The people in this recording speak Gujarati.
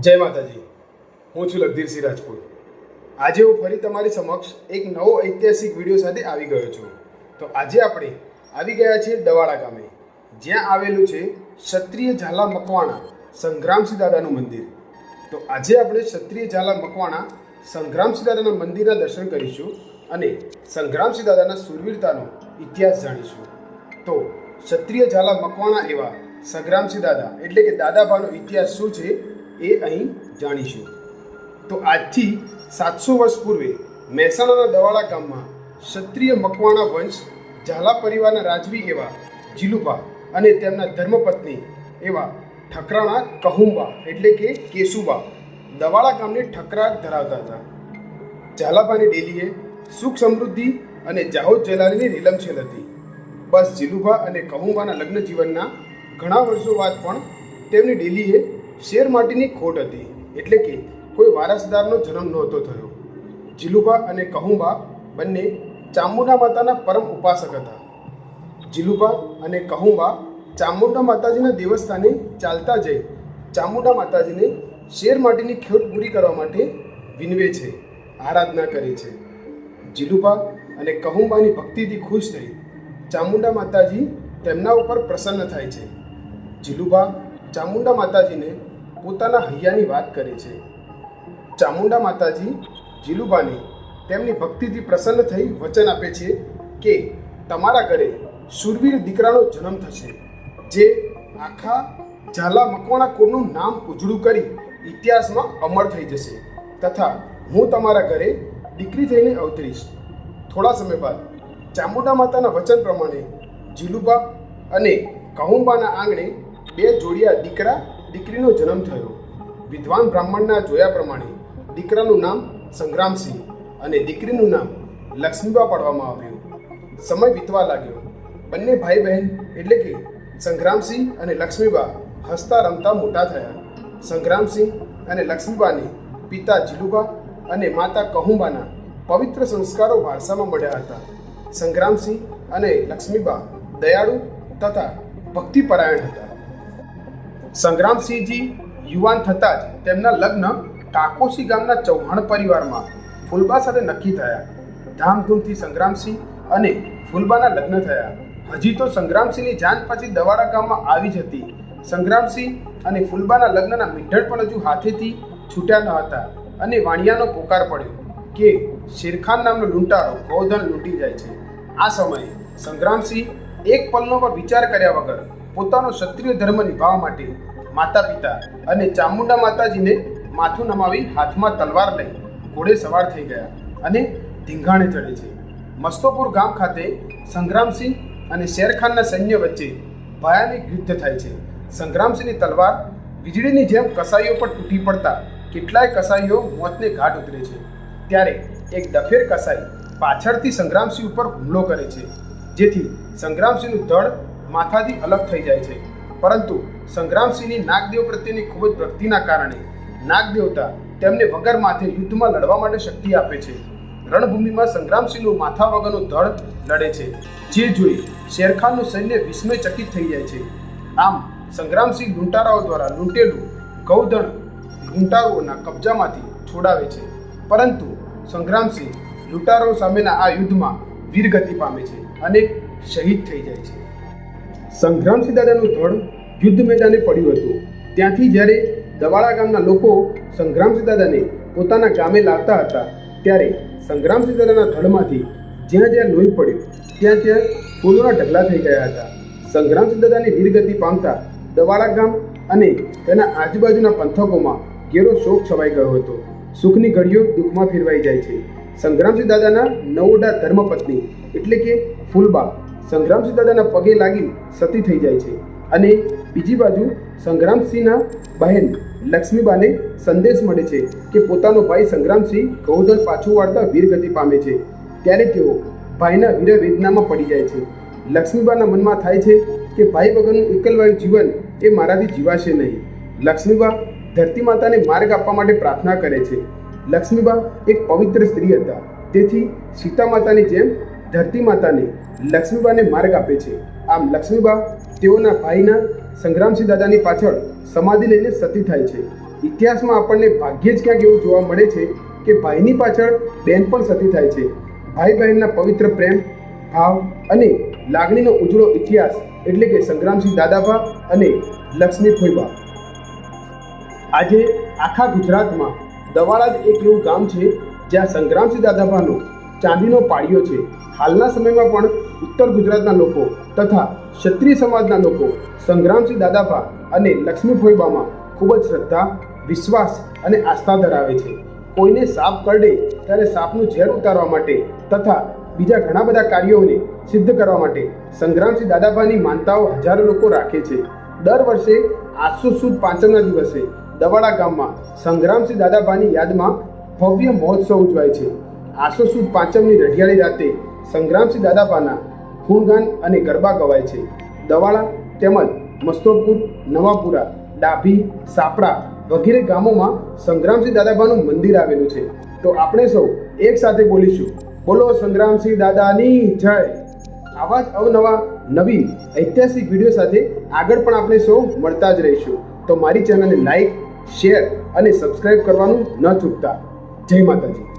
જય માતાજી. હું છું લગધીરસિંહ રાજપૂત. આજે હું ફરી તમારી સમક્ષ એક નવો ઐતિહાસિક વીડિયો સાથે આવી ગયો છું. તો આજે આપણે આવી ગયા છીએ દવાડા ગામે. જ્યાં આવેલું છે ક્ષત્રિય ઝાલા મકવાણા સંગ્રામસિંહ દાદાનું મંદિર. તો આજે આપણે ક્ષત્રિય ઝાલા મકવાણા સંગ્રામસિંહ દાદાના મંદિરના દર્શન કરીશું અને સંગ્રામસિંહ દાદાના સુરવીરતાનો ઇતિહાસ જાણીશું. તો ક્ષત્રિય ઝાલા મકવાણા એવા સંગ્રામસિંહ દાદા, એટલે કે દાદાભાનો ઇતિહાસ શું છે? એ અહીં જાણીશું. તો આજથી સાતસો વર્ષ પૂર્વે મહેસાણાના દવાડા ગામમાં ક્ષત્રિય મકવાણા વંશ ઝાલા પરિવારના રાજવી એવા જીલુભા અને તેમના ધર્મપત્ની એવા ઠકરાણા કહુંબા એટલે કે કેસુબા દવાડા ગામને ઠકરા ધરાવતા હતા. ઝાલાભાની ડેલીએ સુખ સમૃદ્ધિ અને જાહોદ જલાલીની રીલમછેલ હતી. બસ જીલુભા અને કહુંબાના લગ્ન જીવનના ઘણા વર્ષો બાદ પણ તેમની ડેલીએ શેર માટીની ખોટ હતી, એટલે કે કોઈ વારસદારનો જન્મ નહોતો થયો. જીલુબા અને કહુંબા બંને ચામુંડા માતાના પરમ ઉપાસક હતા. જીલુબા અને કહુંબા ચામુંડા માતાજીના દેવસ્થાને ચાલતા જઈ ચામુંડા માતાજીને શેર માટીની ખોટ પૂરી કરવા માટે વિનવે છે, આરાધના કરે છે. જીલુબા અને કહુંબાની ભક્તિથી ખુશ થઈ ચામુંડા માતાજી તેમના ઉપર પ્રસન્ન થાય છે. જીલુભા ચામુંડા માતાજીને પોતાના હૈયાની વાત કરે છે. ચામુંડા માતાજી જીલુબાની તેમની ભક્તિથી પ્રસન્ન થઈ વચન આપે છે કે તમારા ઘરે સુરવીર દીકરાનો જન્મ થશે, જે આખા ઝાલા મકવાણા કોરનું નામ ઉજળું કરી ઇતિહાસમાં અમર થઈ જશે. તથા હું તમારા ઘરે દીકરી થઈને અવતરીશ. થોડા સમય બાદ ચામુંડા માતાના વચન પ્રમાણે જીલુબા અને કહુંબાના આંગણે બે જોડિયા દીકરા દીકરીનો જન્મ થયો. વિદ્વાન બ્રાહ્મણના જોયા પ્રમાણે દીકરાનું નામ સંગ્રામસિંહ અને દીકરીનું નામ લક્ષ્મીબા પાડવામાં આવ્યું. સમય વીતવા લાગ્યો. બંને ભાઈ બહેન એટલે કે સંગ્રામસિંહ અને લક્ષ્મીબા હસતા રમતા મોટા થયા. સંગ્રામસિંહ અને લક્ષ્મીબાને પિતા જીલુબા અને માતા કહુંબાના પવિત્ર સંસ્કારો વારસામાં મળ્યા હતા. સંગ્રામસિંહ અને લક્ષ્મીબા દયાળુ તથા ભક્તિપરાયણ હતા. સંગ્રામસિંહજી યુવાન થતાં જ તેમના લગ્ન કાકોશી ગામના ચૌહાણ પરિવારમાં ફૂલબા સાથે નક્કી થયા. ધામધૂમથી સંગ્રામસિંહ અને ફૂલબાના લગ્ન થયા. હજી તો સંગ્રામસિંહની જાન પછી દવાડા ગામમાં આવી જ હતી. સંગ્રામસિંહ અને ફૂલબાના લગ્નના મીઠડ પણ હજુ હાથેથી છૂટ્યા ન હતા અને વાણિયાનો પોકાર પડ્યો કે શેરખાન નામનો લૂંટારો ગૌધન લૂંટી જાય છે. આ સમયે સંગ્રામસિંહ એક પલનો પર વિચાર કર્યા વગર પોતાનો ક્ષત્રિય ધર્મ નિભાવવા માટે માતા પિતા અને ચામુંડા માતાજીને માથું નમાવી હાથમાં તલવાર લઈ ઘોડે સવાર થઈ ગયા અને ધીંગાણે ચડે છે. મસ્તોપુર ગામ ખાતે સંગ્રામસિંહ અને શેરખાનના સૈન્ય વચ્ચે ભયાનક યુદ્ધ થાય છે. સંગ્રામસિંહની તલવાર વીજળીની જેમ કસાઈઓ પર તૂટી પડતા કેટલાય કસાઈઓ મોતને ઘાટ ઉતરે છે. ત્યારે એક દફેર કસાઈ પાછળથી સંગ્રામસિંહ ઉપર હુમલો કરે છે. જેથી સંગ્રામસિંહનું ધડ માથાથી અલગ થઈ જાય છે. પરંતુ સંગ્રામસિંહની નાગદેવ પ્રત્યેની ખૂબ જ ભક્તિના કારણે નાગદેવતા તેમને વગર માથે યુદ્ધમાં લડવા માટે શક્તિ આપે છે. રણભૂમિમાં સંગ્રામસિંહનું માથા વગરનું ધડ લડે છે. જે જોઈ શેરખાનનું સૈન્ય વિસ્મયચકિત થઈ જાય છે. આમ સંગ્રામસિંહ લૂંટારાઓ દ્વારા લૂંટેલું ગૌધણ લૂંટારોના કબજામાંથી છોડાવે છે. પરંતુ સંગ્રામસિંહ લૂંટારો સામેના આ યુદ્ધમાં વીરગતિ પામે છે અને શહીદ થઈ જાય છે. સંગ્રામસિંહ દાદાનું ધડ યુદ્ધ મેદાને પડ્યું હતું. ત્યાંથી જ્યારે દવાળા ગામના લોકો સંગ્રામસિંહ દાદાને પોતાના ગામે લાવતા હતા, ત્યારે સંગ્રામસિંહ દાદાના ધડમાંથી જ્યાં જ્યાં લોહી પડ્યું, ત્યાં ત્યાં ફૂલોના ઢગલા થઈ ગયા હતા. સંગ્રામસિંહ દાદાની વીરગતિ પામતા દવાળા ગામ અને તેના આજુબાજુના પંથકોમાં ઘેરો શોક છવાઈ ગયો હતો. સુખની ઘડીઓ દુઃખમાં ફેરવાઈ જાય છે. સંગ્રામસિંહ દાદાના નવોડા ધર્મપત્ની એટલે કે ફૂલબા સંગ્રામસિંહ દાદાના પગે લાગી સતી થઈ જાય છે. અને બીજી બાજુ સંગ્રામસિંહના બહેન લક્ષ્મીબાને સંદેશ મળે છે કે પોતાનો ભાઈ સંગ્રામસિંહ ગૌધન પાછું વાળતા વીરગતિ પામે છે. ત્યારે તેઓ ભાઈના વીર વેદનામાં પડી જાય છે. લક્ષ્મીબાના મનમાં થાય છે કે ભાઈ વગરનું એકલવાયું જીવન એ મારાથી જીવાશે નહીં. લક્ષ્મીબા ધરતી માતાને માર્ગ આપવા માટે પ્રાર્થના કરે છે. લક્ષ્મીબા એક પવિત્ર સ્ત્રી હતા. તેથી સીતા માતાની જેમ ધરતી માતાને લક્ષ્મીબાને માર્ગ આપે છે. આમ લક્ષ્મીબા તેઓના ભાઈના સંગ્રામસિંહ દાદાની પાછળ સમાધિ લઈને સતી થાય છે. ઇતિહાસમાં આપણને ભાગ્યે જ ક્યાંક એવું જોવા મળે છે કે ભાઈની પાછળ બહેન પણ સતી થાય છે. ભાઈ બહેનના પવિત્ર પ્રેમ, ભાવ અને લાગણીનો ઉજળો ઇતિહાસ એટલે કે સંગ્રામસિંહ દાદાભા અને લક્ષ્મી ફોઈબા આજે આખા ગુજરાતમાં દવાળા જ એક એવું ગામ છે જ્યાં સંગ્રામસિંહ દાદાભાનો ચાંદીનો પાળિયો છે. હાલના સમયમાં પણ ઉત્તર ગુજરાતના લોકો તથા ક્ષત્રિય સમાજના લોકો સંગ્રામસિંહ દાદાભા અને લક્ષ્મી ફોઈબામાં ખૂબ જ શ્રદ્ધા, વિશ્વાસ અને આસ્થા ધરાવે છે. કોઈને સાપ કરડે ત્યારે સાપનું ઝેર ઉતારવા માટે તથા બીજા ઘણા બધા કાર્યોને સિદ્ધ કરવા માટે સંગ્રામસિંહ દાદાભાની માનતાઓ હજારો લોકો રાખે છે. દર વર્ષે આસો સુદ પાંચમના દિવસે દવાડા ગામમાં સંગ્રામસિંહ દાદાભાની યાદમાં ભવ્ય મહોત્સવ ઉજવાય છે. આસો સુદ પાંચમની રઢિયાળી રાતે સંગ્રામસિંહ દાદાપાના ગુણગાન અને ગરબા ગવાય છે. દવાળા તેમજ મસ્તોપુર, નવાપુરા, ડાભી સાપડા વગેરે ગામોમાં સંગ્રામસિંહ દાદાભાનું મંદિર આવેલું છે. તો આપણે સૌ એક સાથે બોલીશું. બોલો સંગ્રામસિંહ દાદાની જય. આવા જ અવનવા નવીન ઐતિહાસિક વીડિયો સાથે આગળ પણ આપણે સૌ મળતા જ રહીશું. તો મારી ચેનલને લાઈક, શેર અને સબસ્ક્રાઈબ કરવાનું ન ચૂકતા. જય માતાજી.